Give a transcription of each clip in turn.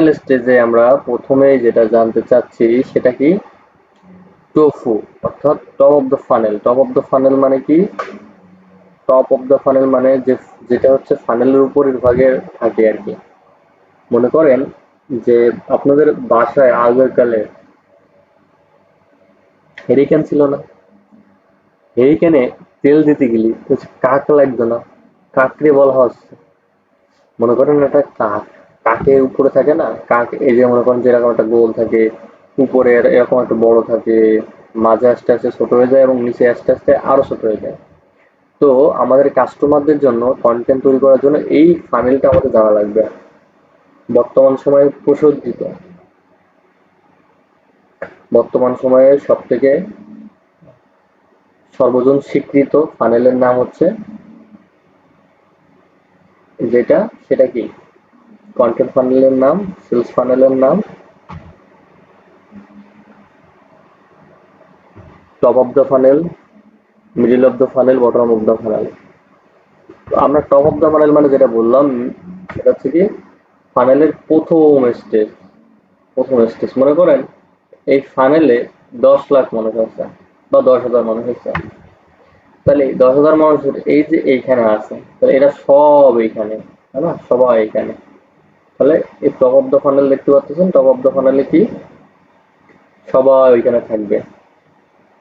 Final স্টেজে আমরা প্রথমে যেটা জানতে চাচ্ছি সেটা কি? টোফু অর্থাৎ top of the funnel top of the funnel মানে কি? টপ অফ দ্য ফানেল মানে যে, যেটা হচ্ছে ফানেলের উপরের ভাগে থাকে আর কি। মনে করেন যে আপনাদের বাসায় আগের কালে হেরিকেন ছিল না? হেরিকেনে তেল দিতে গেলি কাক লাগতো না কাকরে বলা হচ্ছে। মনে করেন এটা কাক কাকের উপরে থাকে না? কাক, এই যে মনে করেন যেরকম একটা গোল থাকে, উপরে এরকম একটা বড় থাকে, মাঝে আস্তে আস্তে ছোট হয়ে যায় এবং নিচে আস্তে আস্তে আরও ছোট হয়ে যায়। তো আমাদের কাস্টমারদের জন্য কন্টেন্ট তৈরি করার জন্য এই ফানেলটা আমাদের জানা লাগবে। বর্তমান সময়ে প্রসজ্জিত। বর্তমান সময়ে সব থেকে সর্বজন স্বীকৃত ফানেলের নাম হচ্ছে, যেটা, সেটা কি? কন্টেন্ট ফানেলের নাম সেলস ফানেলের নাম top of the funnel middle of the funnel bottom of the funnel আমরা টপ অফ দ্য ফানেল মানে যেটা বললাম, সেটা হচ্ছে কি ফানেলের প্রথম স্টেজ প্রথম স্টেজ মনে করেন, এই ফানেলে দশ লাখ মানুষ আছে, বা দশ হাজার মানুষ আছে। তাহলে দশ হাজার মানুষের এই যে এইখানে আছে, তাহলে এরা সব এইখানে, তাই না? সবাই এইখানে। তাহলে এই টপ অফ দ্য ফানেল দেখতে পাচ্ছেন। টপ অফ দ্য ফানেলে কি? সবাই ওইখানে থাকবে।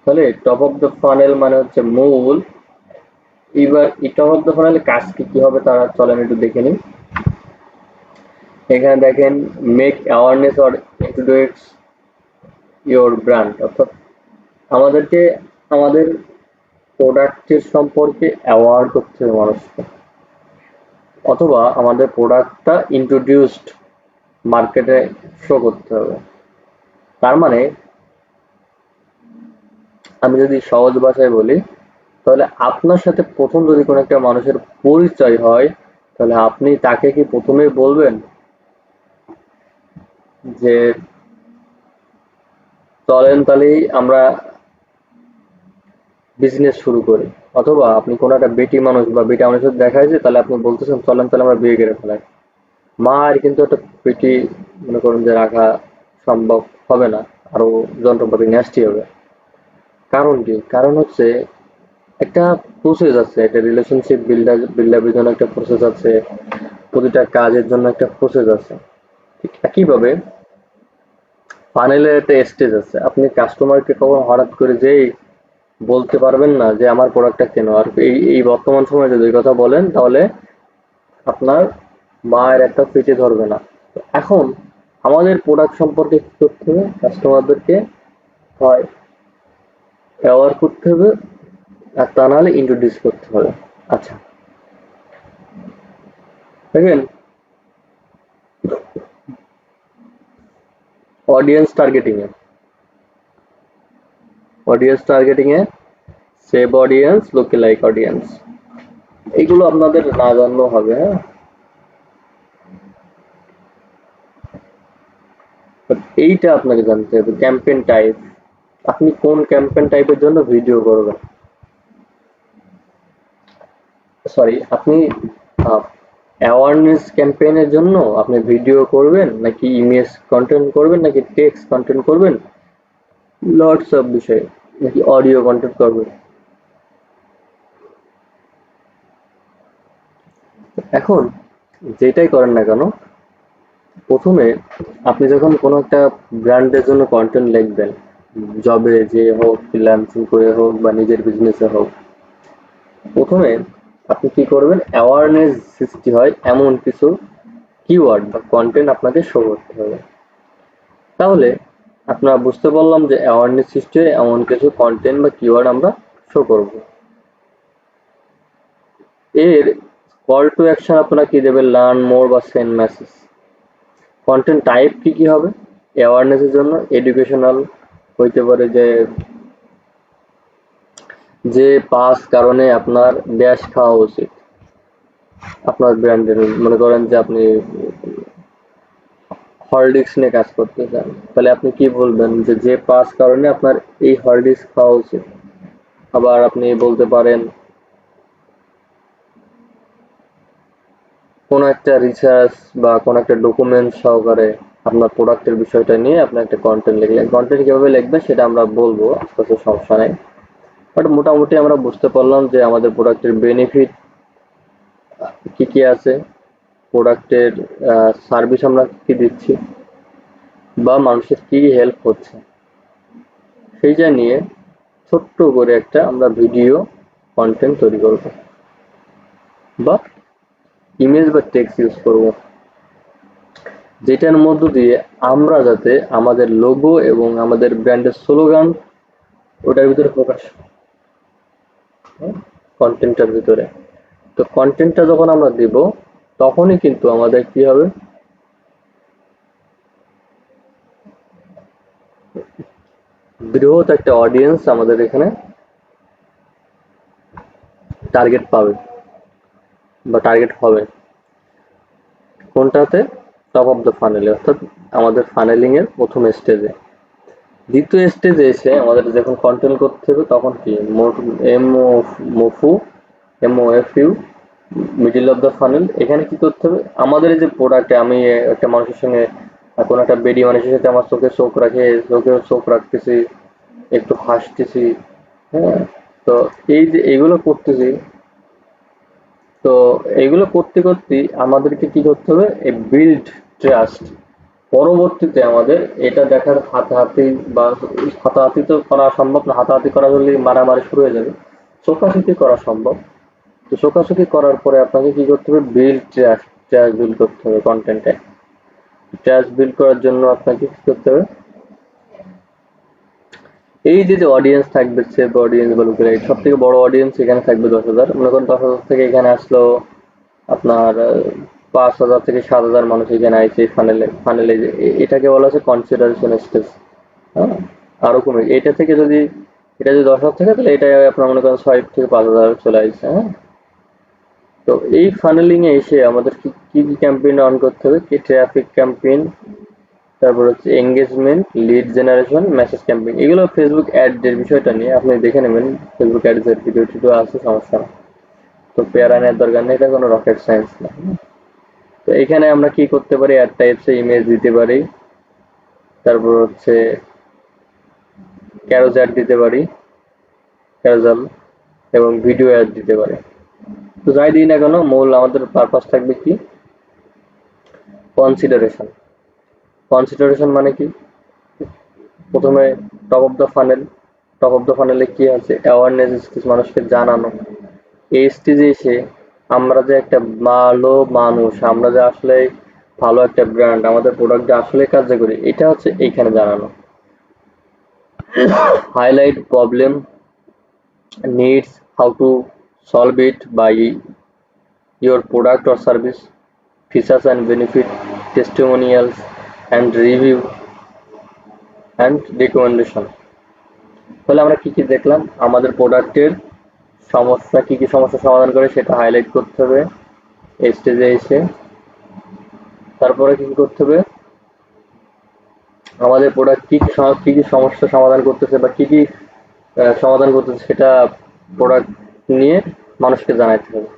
তাহলে টপ অফ দ্য ফানেল মানে হচ্ছে মূল। এবার এই টপ অফ দ্য ফানেলে কাজ কি কি হবে তারা চলেন একটু দেখে নিন এখানে দেখেন make awareness or introduce your brand অর্থাৎ আমাদেরকে, আমাদের প্রোডাক্টের সম্পর্কে অ্যাওয়ার করতে হবে মানুষকে। অথবা আমাদের প্রোডাক্টটা ইন্ট্রোডিউসড মার্কেটে শো করতে হবে। তার মানে আমি যদি সহজ ভাষায় বলি, তাহলে আপনার সাথে প্রথম যদি কোনো একটা মানুষের পরিচয় হয়, তাহলে আপনি তাকে কি প্রথমেই বলবেন? যে, চলেন তাহলেই আমরা বিজনেস শুরু করি। অথবা আপনি কোনো একটা বেটি মানুষ বা বেটি মানুষের দেখা হয়েছে, তাহলে আপনি বলতেছেন, চলেন তাহলে আমরা বিয়ে করে ফেলাই। মার কিন্তু একটা পেটি মনে করেন যে রাখা সম্ভব হবে না, আরও যন্ত্রপাতি নেস্টি হবে। কারণ কি? কারণ হচ্ছে একটা প্রসেস আছে, একটা রিলেশনশিপ বিল্ডার বিল্ডাপের জন্য একটা প্রসেস আছে, প্রতিটা কাজের জন্য একটা প্রসেস আছে। ঠিক একইভাবে ফানেলের একটা স্টেজ আছে। আপনি কাস্টমারকে কখন হঠাৎ করে যেই বলতে পারবেন না যে আমার প্রোডাক্টটা কেন? আর এই এই বর্তমান সময়ে যদি কথা বলেন, তাহলে আপনার মায়ের একটা পেটে ধরবে না। এখন আমাদের প্রোডাক্ট সম্পর্কে কি করতে হবে? কাস্টমারদেরকে হয় ব্যবহার করতে হবে, আর তা নাহলে ইন্ট্রোডিউস করতে হবে। আচ্ছা। দেখেন অডিয়েন্স টার্গেটিং এ অডিয়েন্স টার্গেটিং এ save audience lookalike audience এগুলো আপনাদের না জানলেও হবে হ্যাঁ। এইটা আপনাকে জানতে হবে ক্যাম্পেইন টাইপ আপনি কোন ক্যাম্পেইন টাইপের জন্য ভিডিও করবেন? সরি আপনি অ্যাওয়ারনেস ক্যাম্পেইনের জন্য আপনি ভিডিও করবেন, নাকি ইমেজ কন্টেন্ট করবেন, নাকি টেক্সট কন্টেন্ট করবেন? লটস অফ বিষয়। নাকি অডিও কন্টেন্ট করবেন এখন যেটাই করেন না কেন, প্রথমে আপনি যখন কোনো একটা ব্র্যান্ডের জন্য কন্টেন্ট লিখবেন জবে যে হোক ফ্রিল্যান্সিং করে হোক বা নিজের বিজনেসে হোক, প্রথমে আপনি কি করবেন? অ্যাওয়ারনেস সৃষ্টি হয় এমন কিছু কিওয়ার্ড বা কন্টেন্ট আপনাকে শো করতে হবে। তাহলে আপনারা বুঝতে পারলাম যে অ্যাওয়ারনেস সৃষ্টি এমন কিছু কন্টেন্ট বা কিওয়ার্ড আমরা শো করব। এর কল টু অ্যাকশন আপনারা কি দেবেন? লার্ন মোর বা সেন্ড মেসেজ কন্টেন্ট টাইপ কি কি হবে? অ্যাওয়ারনেসের জন্য এডুকেশনাল হইতে পারে যে যে পাস কারণে আপনার ড্যাশ খাওয়া উচিত। আপনার ব্র্যান্ডের মনে করেন যে আপনি হরলিক্স নিয়ে কাজ করতে চান, তাহলে আপনি কি বলবেন যে যে পাঁচ কারণে আপনার এই হরলিক্স খাওয়া উচিত? আবার আপনি বলতে পারেন, কোন একটা রিসার্চ বা কোন একটা ডকুমেন্ট সহকারে আপনার প্রোডাক্টের বিষয়টা নিয়ে আপনি একটা কন্টেন্ট লিখলেন। কন্টেন্ট কীভাবে লিখবেন সেটা আমরা বলব, আস্তে সমস্যা নেই। বাট মোটামুটি আমরা বুঝতে পারলাম যে আমাদের প্রোডাক্টের বেনিফিট কি কি আছে। প্রোডাক্টের সার্ভিস আমরা কি দিচ্ছি? বা মানুষের কি হেল্প হচ্ছে? সেইটা নিয়ে ছোট্ট করে একটা আমরা ভিডিও কন্টেন্ট তৈরি করব। বা ইমেজ বা টেক্সট ইউজ করব। যেটার মধ্য দিয়ে আমরা যাতে আমাদের লোগো এবং আমাদের ব্র্যান্ডের স্লোগান ওটার ভিতরে প্রকাশ কন্টেন্টটার ভিতরে। তো কন্টেন্টটা যখন আমরা দেব তখনই কিন্তু আমাদের কি হবে? বৃহৎ একটা অডিয়েন্স আমাদের এখানে টার্গেট পাবে বা টার্গেট হবে। কোনটাতে? টপ অফ দ্য ফানেলে অর্থাৎ আমাদের ফানেলিং এর প্রথম স্টেজে দ্বিতীয় স্টেজে এসে আমাদের যখন কন্টেন্ট করতে হবে, তখন কি? M O MOFU M O F U middle of the funnel এখানে কি করতে হবে? আমাদের যে প্রোডাক্টে আমি একটা মানুষের সঙ্গে কোনো একটা বেডি মানুষের সাথে আমার চোখে চোখ রাখে চোখে চোখ রাখতেছি, একটু হাসতেছি হ্যাঁ? তো এই যে এগুলো করতেছি, তো এগুলো করতে করতে আমাদেরকে কি করতে হবে? এই বিল্ড ট্রাস্ট পরবর্তীতে আমাদের এটা দেখার হাতাহাতি বা হাতাহাতি তো করা সম্ভব না, হাতাহাতি করা হলে মারামারি শুরু হয়ে যাবে। চোখাচোখি করা সম্ভব। তো চোখাচোখি করার পরে আপনাকে কি করতে হবে? বিল্ড ট্রাস্ট ট্রাস্ট বিল্ড করতে হবে কন্টেন্টে ট্রাস্ট বিল্ড করার জন্য আপনাকে কি করতে হবে? এই যে যে অডিয়েন্স থাকবে সেভ অডিয়েন্স বা লুকেরাইট সব থেকে বড় অডিয়েন্স এখানে থাকবে দশ হাজার। মনে করেন দশ হাজার থেকে এখানে আসলো আপনার পাঁচ হাজার থেকে সাত হাজার মানুষ এখানে আইছে ফানেলে ফানেলে এটাকে বলা হচ্ছে কনসিডারেশন স্টেজ হ্যাঁ? আরও কমে। এটা থেকে যদি, এটা যদি দশ হাজার থাকে, তাহলে এটা আপনার মনে করেন ছয় থেকে পাঁচ হাজার চলে আসছে হ্যাঁ? তো এই ফানেলিং এ এসে আমাদের কি কি ক্যাম্পেইন অন করতে হবে? কি ট্রাফিক ক্যাম্পেইন তারপর হচ্ছে engagement lead generation message campaign এগুলো ফেসবুক অ্যাড এর বিষয়টা নিয়ে আপনি দেখে নেবেন। ফেসবুক অ্যাডস এর ভিডিও টিডিও আছে, সমস্যা না তো পেয়ারা নেওয়ার দরকার নেই, এটা কোনো রকেট সায়েন্স না। তো এখানে আমরা কি করতে পারি? অ্যাড টাইপসে ইমেজ দিতে পারি। তারপর হচ্ছে ক্যারোজ অ্যাড দিতে পারি। ক্যারোজাল এবং ভিডিও অ্যাড দিতে পারি। তো যাই দিই না কেন, মূল আমাদের পারপাস থাকবে কি? কনসিডারেশন কনসিডারেশন মানে কি? প্রথমে top of the funnel top of the ফানেলে কি আছে? অ্যাওয়ারনেস স্টেজ মানুষকে জানানো। এই স্টেজে এসে আমরা যে একটা ভালো মানুষ, আমরা যে আসলে ভালো একটা ব্র্যান্ড আমাদের প্রোডাক্ট যে আসলে কার্যকরী এটা হচ্ছে এইখানে জানানো। highlight problem, needs, how to solve it by your product or service, features and benefit, testimonials, and review and recommendation. তাহলে আমরা কি কি দেখলাম? আমাদের প্রোডাক্টের সমস্যা, কি কি সমস্যা সমাধান করে সেটা হাইলাইট করতে হবে। স্টেজে এসে। তারপরে কি করতে হবে? আমাদের প্রোডাক্ট কি কি কি সমস্যা সমাধান করতেছে বা কি কি সমাধান করতেছে সেটা প্রোডাক্ট নিয়ে মানুষকে জানাতে হবে।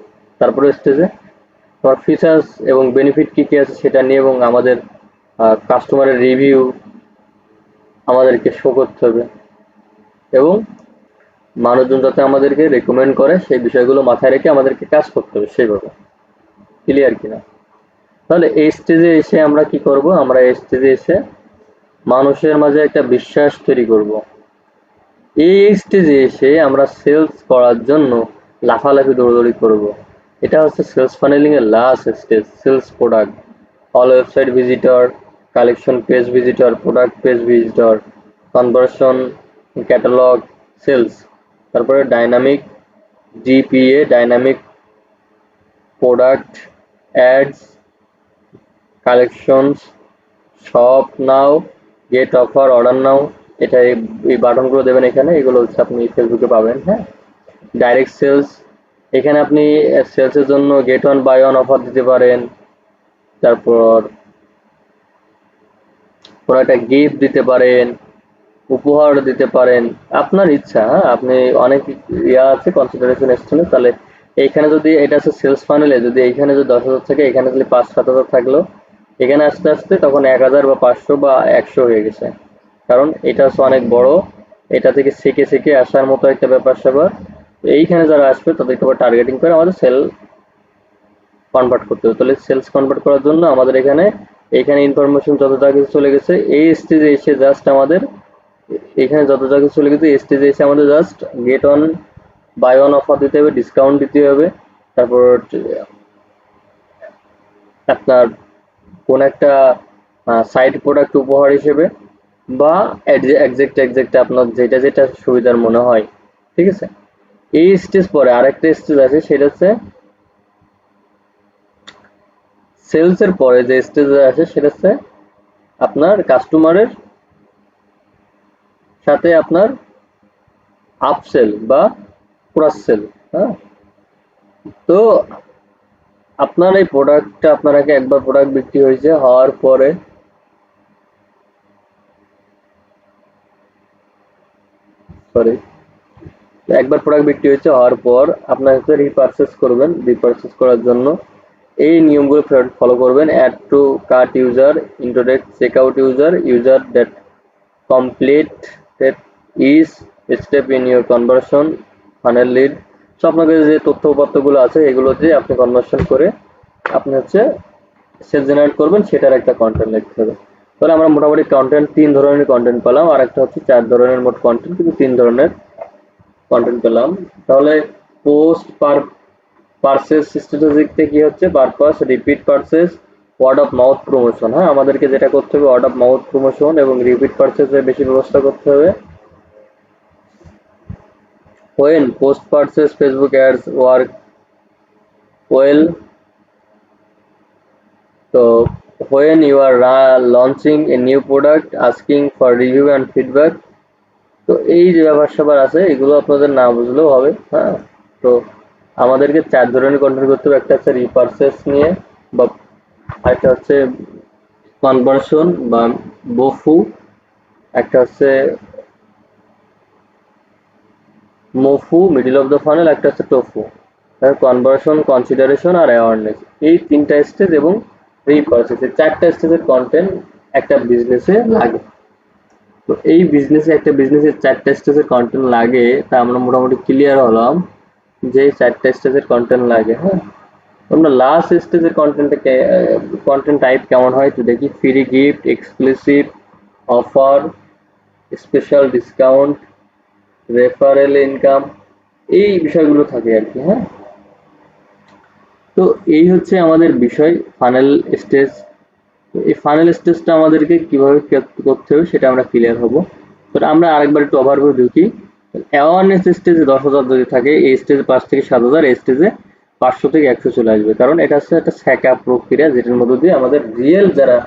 তারপরে স্টেজে তোমার ফিচার্স এবং বেনিফিট কি কি আছে সেটা নিয়ে এবং আমাদের কাস্টমারের রিভিউ আমাদেরকে শো করতে হবে এবং মানুষজন যাতে আমাদেরকে রেকমেন্ড করে সেই বিষয়গুলো মাথায় রেখে আমাদেরকে কাজ করতে হবে সেইভাবে। ক্লিয়ার কিনা? তাহলে এই স্টেজে এসে আমরা কি করব? আমরা এই স্টেজে এসে মানুষের মাঝে একটা বিশ্বাস তৈরি করব। এই স্টেজে এসে আমরা সেলস করার জন্য লাফালাফি, দৌড়দৌড়ি করব। এটা হচ্ছে সেলস ফানেলিং এর last stage sales product all website visitor collection page visitor product page visitor conversion catalogue sales তারপরে dynamic DPA dynamic product ads collections shop now get offer order now এটা এই- বাটনগুলো দেবেন এখানে, এগুলো হচ্ছে আপনি ফেসবুকে পাবেন হ্যাঁ? ডাইরেক্ট সেলস এখানে আপনি সেলসের জন্য get one buy one offer দিতে পারেন। তারপর কোনো একটা গিফট দিতে পারেন, উপহার দিতে পারেন। আপনার ইচ্ছা হ্যাঁ? আপনি অনেক ইয়া আছে কনসিডারেশন এসেছিল, তাহলে এইখানে যদি এটা আছে সেলস ফানেলে যদি এইখানে যদি দশ হাজার থাকে, এখানে যদি পাঁচ, সাত হাজার থাকল, এখানে আস্তে আস্তে তখন এক হাজার বা পাঁচশো বা একশো হয়ে গেছে। কারণ এটা হচ্ছে অনেক বড়। এটা থেকে শিখে শিখে আসার মতো একটা ব্যাপার স্যাপার। এইখানে যারা আসবে, তাদেরকে আবার টার্গেটিং করে আমাদের সেল কনভার্ট করতে হবে। তাহলে সেলস কনভার্ট করার জন্য আমাদের এখানে এখানে ইনফরমেশন যত যা কিছু চলে গেছে, এই স্টেজে এসে জাস্ট আমাদের, এখানে যত যা কিছু চলে গেছে স্টেজে এসে আমাদের just get one buy one offer দিতে হবে ডিসকাউন্ট দিতে হবে। তারপর আপনার কোন একটা সাইড প্রোডাক্ট উপহার হিসেবে বা একজ্যাক্ট একজ্যাক্ট আপনার যেটা যেটা সুবিধার মনে হয়, ঠিক আছে? এই স্টেজ পরে আরেকটা স্টেজ আছে, সেটা হচ্ছে সেলস এর পরে যে স্টেজ আছে, সেটা হচ্ছে আপনার কাস্টমারের সাথে আপনার আপসেল বা ক্রস সেল হ্যাঁ? তো আপনার এই প্রোডাক্টটা আপনার আগে একবার প্রোডাক্ট বিক্রি হয়েছে, হওয়ার পরে সরি একবার প্রোডাক্ট বিক্রি হয়েছে, হওয়ার পর আপনার হচ্ছে রিপারচেস করবেন। রিপারচেস করার জন্য এই নিয়মগুলো ফলো করবেন। Add to cart user interact check out user user that complete is step in your conversion funnel lead so আপনাদের যে তথ্য উপাত্তগুলো আছে, এগুলো দিয়ে আপনি কনভার্সন করে আপনি হচ্ছে সেল জেনারেট করবেন, সেটার একটা কন্টেন্ট লিখতে হবে। তাহলে আমরা মোটামুটি কন্টেন্ট তিন ধরনের কন্টেন্ট পেলাম, আর একটা হচ্ছে চার ধরনের মোট কন্টেন্ট কিন্তু তিন ধরনের কন্টেন্ট পেলাম। তাহলে পোস্ট পার পারচেস স্ট্র্যাটেজিকতে কি হচ্ছে? Purpose repeat purchase word of mouth promotion হ্যাঁ আমাদেরকে যেটা করতে হবে ওয়ার্ড অফ মাউথ প্রমোশন এবং রিপিট পারচেসের বেশি ব্যবস্থা করতে হবে। When post purchase Facebook ads work well so when you are uh, launching a new product asking for review and feedback তো এই যে ব্যাপার স্যাপার আছে এগুলো আপনাদের না বুঝলেও হবে হ্যাঁ? তো আমাদেরকে চার ধরনের কন্টেন্ট করতে হবে একটা হচ্ছে রিপারচেস নিয়ে বা একটা হচ্ছে কনভার্সন বা বফু একটা হচ্ছে MOFU middle of the funnel একটা হচ্ছে টোফু কনভার্সন কনসিডারেশন আর অ্যাওয়ারনেস এই তিনটা স্টেজ এবং এই চারটা স্টেজের কন্টেন্ট একটা বিজনেসে লাগে। তো এই বিজনেসে একটা বিজনেসের চারটা স্টেজের কন্টেন্ট লাগে, তা আমরা মোটামুটি ক্লিয়ার হলাম যে চারটা স্টেজের কন্টেন্ট লাগে হ্যাঁ? আমরা লাস্ট স্টেজের কন্টেন্টটা কন্টেন্ট টাইপ কেমন হয় তো দেখি। Free gift exclusive offer special discount referral income এই বিষয়গুলো থাকে আর কি হ্যাঁ? তো এই হচ্ছে আমাদের বিষয় ফানেল স্টেজ এই ফানেল স্টেজটা আমাদেরকে কীভাবে করতে হবে সেটা আমরা ক্লিয়ার হব। তো আমরা আরেকবার একটু ওভারভিউ ঢুকি অ্যাওয়ারনেস স্টেজে দশ হাজার যদি থাকে, এই স্টেজে পাঁচ থেকে সাত হাজার, এই স্টেজে পাঁচশো থেকে একশো চলে আসবে। কারণ এটা হচ্ছে একটা স্যাকা প্রক্রিয়া, যেটার মধ্যে দিয়ে আমাদের রিয়েল যারা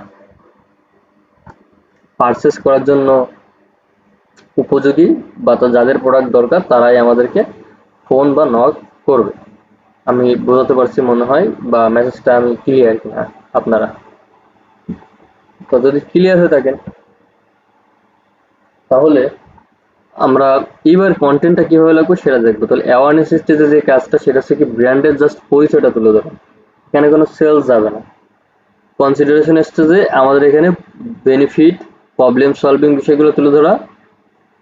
পারচেস করার জন্য উপযোগী বা যাদের প্রোডাক্ট দরকার, তারাই আমাদেরকে ফোন বা নক করবে। আমি বোঝাতে পারছি মনে হয়, বা মেসেজটা আমি ক্লিয়ার কিনা আপনারা? তো যদি ক্লিয়ার হয়ে থাকেন, তাহলে আমরা এবার কন্টেন্টটা কীভাবে লাগবে সেটা দেখব। তাহলে অ্যাওয়ারনেস স্টেজে যে কাজটা, সেটা হচ্ছে কি ব্র্যান্ডের জাস্ট পরিচয়টা তুলে ধরা। এখানে কোনো সেলস যাবে না। কনসিডারেশন স্টেজে আমাদের এখানে বেনিফিট প্রবলেম সলভিং বিষয়গুলো তুলে ধরা।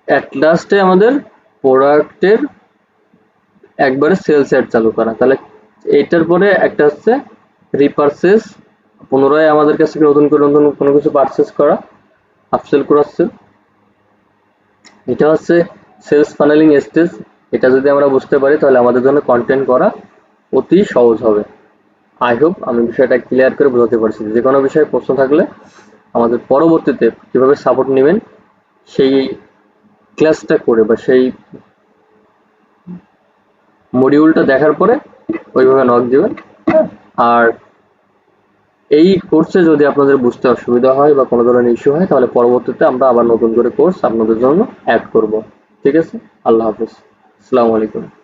অ্যাট লাস্টে আমাদের প্রোডাক্টের একবারে সেলস অ্যাড চালু করা। তাহলে এইটার পরে একটা হচ্ছে রিপারচেস পুনরায় আমাদের কাছ থেকে নতুন করে নতুন কোনো কিছু পারচেস করা আপসেল করাচ্ছে এটা হচ্ছে সেলস ফানেলিং স্টেজ এটা যদি আমরা বুঝতে পারি, তাহলে আমাদের জন্য কন্টেন্ট করা অতি সহজ হবে। আই হোপ আমি বিষয়টা ক্লিয়ার করে বোঝাতে পারছি। যে কোনো বিষয়ে প্রশ্ন থাকলে আমাদের পরবর্তীতে কীভাবে সাপোর্ট নেবেন, সেই ক্লাসটা করে বা সেই মডিউলটা দেখার পরে ওইভাবে নক দেবেন। আর এই কোর্সে যদি আপনাদের বুঝতে অসুবিধা হয় বা কোনো ধরনের ইস্যু হয়, তাহলে পরবর্তীতে আমরা আবার নতুন করে কোর্স আপনাদের জন্য অ্যাড করব। ঠিক আছে? আল্লাহ হাফিজ। আসসালামু আলাইকুম।